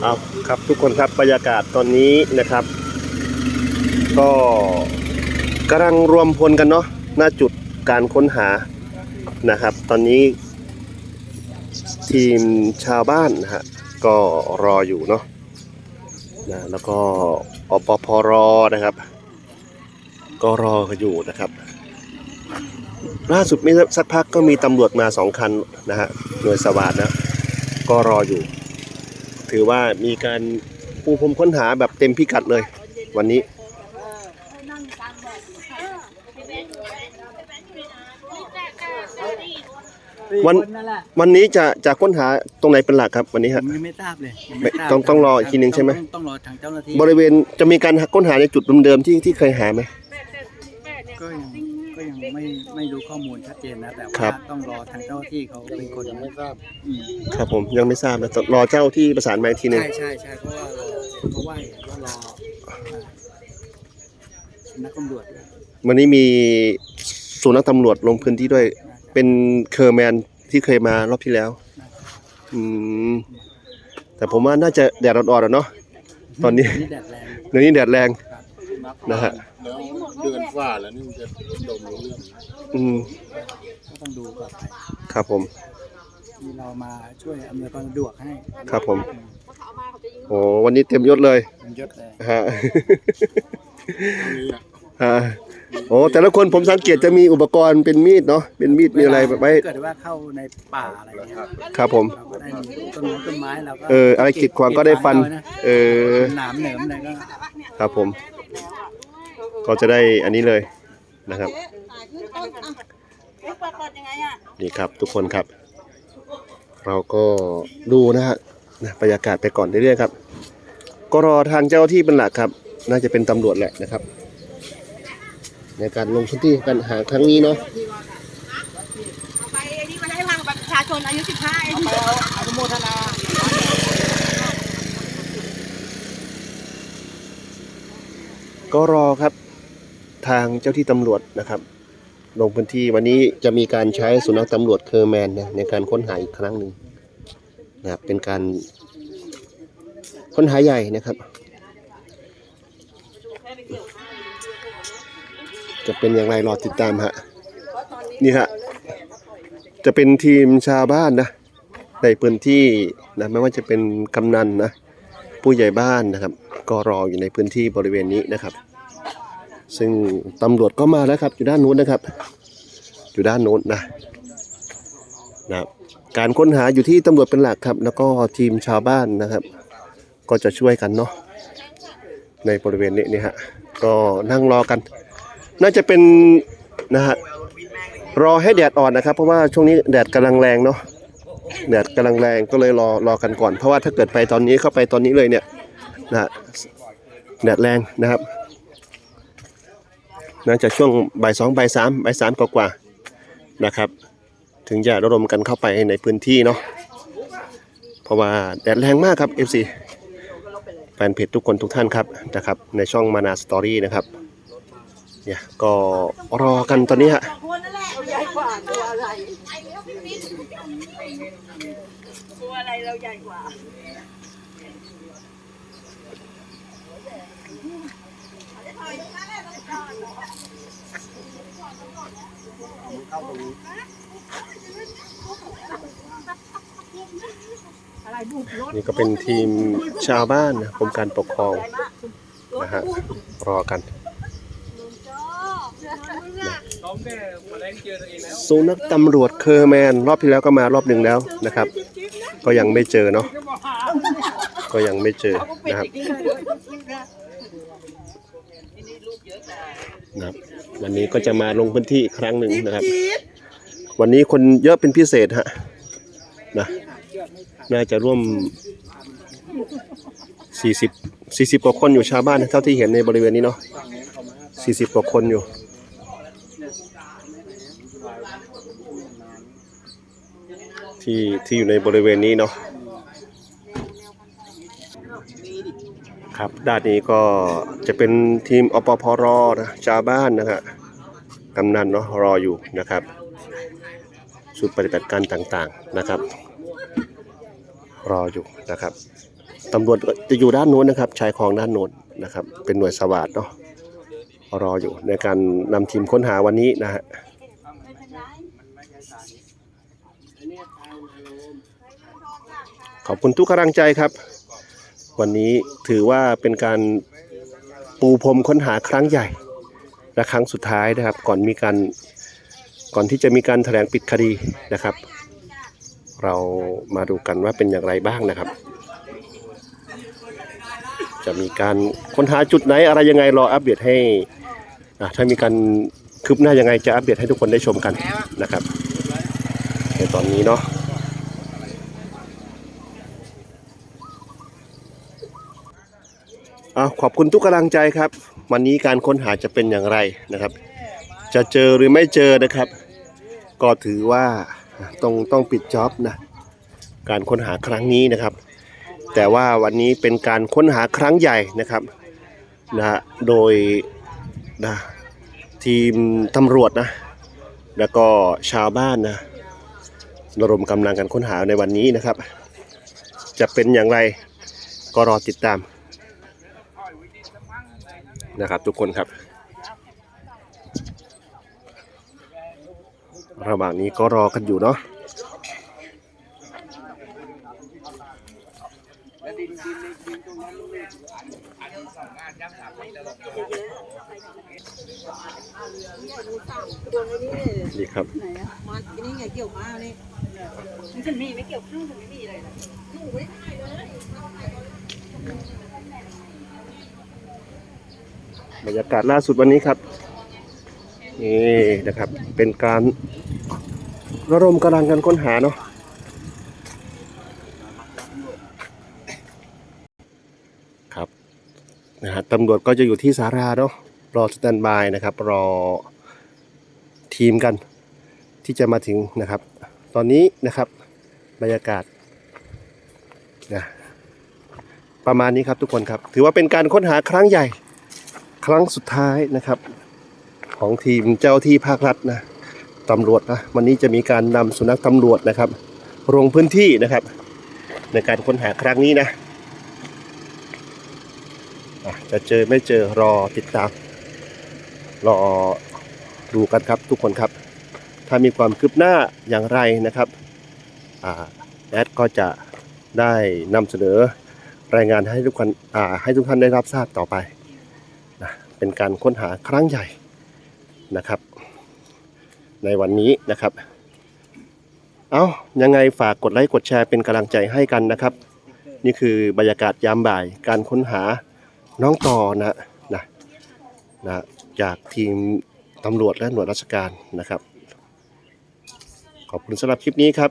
เอาครับทุกคนครับบรรยากาศตอนนี้นะครับ ก็กำลังรวมพลกันเนาะหน้าจุดการค้นหานะครับ ตอนนี้ ทีมชาวบ้านนะฮะก็รออยู่เนาะนะแล้วก็อปพรนะครับ ก็รอกันอยู่นะครับล่าสุดไม่สักพักก็มีตำรวจมาสองคันนะฮะหน่วยสวัสดนะ ก็รออยู่ ถือว่ามีการปูพรมค้นหาแบบเต็มพิกัดเลย วันนี้ วันนั่นแหละวันนี้จะจะค้นหาตรงไหนเป็นหลักครับวันนี้ผฮะ มยังไม่ทราบเลยยังไม่ทราบต้องต้องรออีกทีหนึ่งใช่ไหม ต้องต้องรอทางเจ้าหน้าที่บริเวณจะมีการค้นหาในจุดเดิมๆที่ที่เคยหาไหมก็ยังก็ยัง ไม่ไม่รู้ข้อมูลชัดเจนนะแต่ครัว่าบ ต้องรอทางเจ้าหน้าที่เขาเป็นคนยังไม่ทราบครับผมยังไม่ทราบนะต้องรอเจ้าที่ประสานมาอีกทีหนึง ใช่ใช่ใช่เพราะว่าเราเพราะว่าว่ารอนักตำรวจด้วยวันนี้มีสุนัขตำรวจลงพื้นที่ด้วยเป็นเคอร์แมนที่เคยมารอบที่แล้ว อืม แต่ผมว่าน่าจะแดดอ่อนๆอะเนาะ ตอนนี้ นี่แดดแรงเดี๋ยวนี้แดดแรง นะฮะแล้วเดือนฝ่าแล้วนี่มันจะดมรู้เรื่องอืมก็ต้องดูต่อไปครับผมที่เรามาช่วยอำนวยความสะดวกให้ครับผม โอ้วันนี้เต็มยศเลยมันยศเลยฮะอันนี้อะฮะโอ้แต่ละคนผมสังเกตจะมีอุปกรณ์เป็นมีดเนาะเป็นมีดมีอะไรไว้เกิดว่าเข้าในป่าอะไรเงี้ยครับผม เราก็ได้มีต้นไม้ต้นไม้เราก็เอออะไรขีดขวางก็ได้ฟันขีขวางราะเออหนามเหนิมอะไรก็ครับผม ก็จะได้อันนี้เลยนะครับเปิดเปิดยังไงอะนี่ครับทุกคนครับ เราก็ดูนะฮะนะบรรยากาศไปก่อนเรื่อยๆครับ ก็รอทางเจ้าที่เป็นหลักครับ น่าจะเป็นตำรวจแหละนะครับ ในการลงพื้นที่การหาครั้งนี้เนาะเอาไปไอ้นี่มาให้ทางประชาชนอายุ 15เองอนุโมทนาก็รอครับ ทางเจ้าที่ตำรวจนะครับ ลงพื้นที่วันนี้จะมีการใช้สุนัขตำรวจเคอร์แมนนะในการค้นหาอีกครั้งหนึ่งนะครับเป็นการค้นหาใหญ่นะครับ จะเป็นอย่างไรรอติดตามฮะนี่ฮะจะเป็นทีมชาวบ้านนะในพื้นที่นะไม่ว่าจะเป็นกำนันนะผู้ใหญ่บ้านนะครับ ก็รออยู่ในพื้นที่บริเวณนี้นะครับ ซึ่งตำรวจก็มาแล้วครับ อยู่ด้านโน้นนะครับ อยู่ด้านโน้นนะนะครับการค้นหาอยู่ที่ตำรวจเป็นหลักครับ แล้วก็ทีมชาวบ้านนะครับ ก็จะช่วยกันเนาะในบริเวณนี้นี่ฮะก็นั่งรอกัน น่าจะเป็นนะฮะรอให้แดดอ่อนนะครับ เพราะว่าช่วงนี้แดดกำลังแรงเนาะแดดกำลังแรงก็เลยรอรอกันก่อน เพราะว่าถ้าเกิดไปตอนนี้เข้าไปตอนนี้เลยเนี่ยนะแดดแรงนะครับ น่าจะช่วงบ่ายสองบ่ายสามบ่ายสามกว่าๆนะครับ ถึงจะระดมกันเข้าไปในพื้นที่เนาะเพราะว่าแดดแรงมากครับ FC แฟนเพจทุกคนทุกท่านครับนะครับ ในช่องมานาสตอรี่นะครับเนี่ยก็รอกันตอนนี้ฮะคนนั่นแหละใหญ่กว่าตัวอะไรตัวอะไรเราใหญ่กว่า นี่ก็เป็นทีมชาวบ้านนะกรมการปกครองนะฮะรอกันสุนัขตำรวจเคอร์แมน รอบที่แล้วก็มารอบหนึ่งแล้วนะครับ ก็ยังไม่เจอเนาะก็ยังไม่เจอนะครับ นะครับ วันนี้ก็จะมาลงพื้นที่อีกครั้งหนึ่งนะครับ วันนี้คนเยอะเป็นพิเศษฮะนะน่าจะร่วม 40 40กว่าคนอยู่ชาวบ้านนะเท่าที่เห็นในบริเวณนี้เนาะ40กว่าคนอยู่ที่ที่อยู่ในบริเวณนี้เนาะ ครับด้านนี้ก็จะเป็นทีมอปพรนะชาวบ้านนะฮะกำนันเนาะรออยู่นะครับชุดปฏิบัติการต่างๆนะครับ รออยู่นะครับตำรวจจะอยู่ด้านโน้นนะครับชายคลองด้านโน้นนะครับ เป็นหน่วยสวัสดเนาะรออยู่ในการนำทีมค้นหาวันนี้นะฮะขอบคุณทุกกำลังใจครับ วันนี้ถือว่าเป็นการปูพรมค้นหาครั้งใหญ่และครั้งสุดท้ายนะครับ ก่อนมีการก่อนที่จะมีการแถลงปิดคดีนะครับ เรามาดูกันว่าเป็นอย่างไรบ้างนะครับ จะมีการค้นหาจุดไหนอะไรยังไงรออัปเดตให้อะถ้ามีการคืบหน้ายังไงจะอัปเดตให้ทุกคนได้ชมกันนะครับในตอนนี้เนาะ อะขอบคุณทุกกำลังใจครับ วันนี้การค้นหาจะเป็นอย่างไรนะครับ จะเจอหรือไม่เจอนะครับ ก็ถือว่าต้องต้องปิดจ็อบนะการค้นหาครั้งนี้นะครับ แต่ว่าวันนี้เป็นการค้นหาครั้งใหญ่นะครับนะฮะโดยนะทีมตำรวจนะแล้วก็ชาวบ้านนะระดมกำลังกันค้นหาในวันนี้นะครับ จะเป็นอย่างไรก็รอติดตาม นะครับ ทุกคนครับ ระหว่างนี้ก็รอกันอยู่เนาะนี่ครับไหนอะมานี่ไงเกี่ยวมานี่มันจะมีไม่เกี่ยวข้าวมันไม่มีเลยหนูไม่ได้เลย บรรยากาศล่าสุดวันนี้ครับนี่นะครับเป็นการระดมกำลังกันค้นหาเนาะครับนะฮะตำรวจก็จะอยู่ที่สาราเนาะรอสแตนบายนะครับ รอทีมกันที่จะมาถึงนะครับ ตอนนี้นะครับบรรยากาศนะประมาณนี้ครับทุกคนครับ ถือว่าเป็นการค้นหาครั้งใหญ่ ครั้งสุดท้ายนะครับ ของทีมเจ้าที่ภาครัฐนะตำรวจนะวันนี้จะมีการนำสุนัขตำรวจนะครับลงพื้นที่นะครับ ในการค้นหาครั้งนี้นะจะเจอไม่เจอรอติดตาม รอดูกันครับทุกคนครับ ถ้ามีความคืบหน้าอย่างไรนะครับแอดก็จะได้นำเสนอรายงานให้ทุกคนให้ทุกท่านได้รับทราบต่อไป เป็นการค้นหาครั้งใหญ่นะครับ ในวันนี้นะครับ เอายังไงฝากกดไลค์กดแชร์เป็นกำลังใจให้กันนะครับ นี่คือบรรยากาศยามบ่ายการค้นหาน้องต่อนะนะนะจากทีมตำรวจและหน่วยราชการนะครับ ขอบคุณสำหรับคลิปนี้ครับ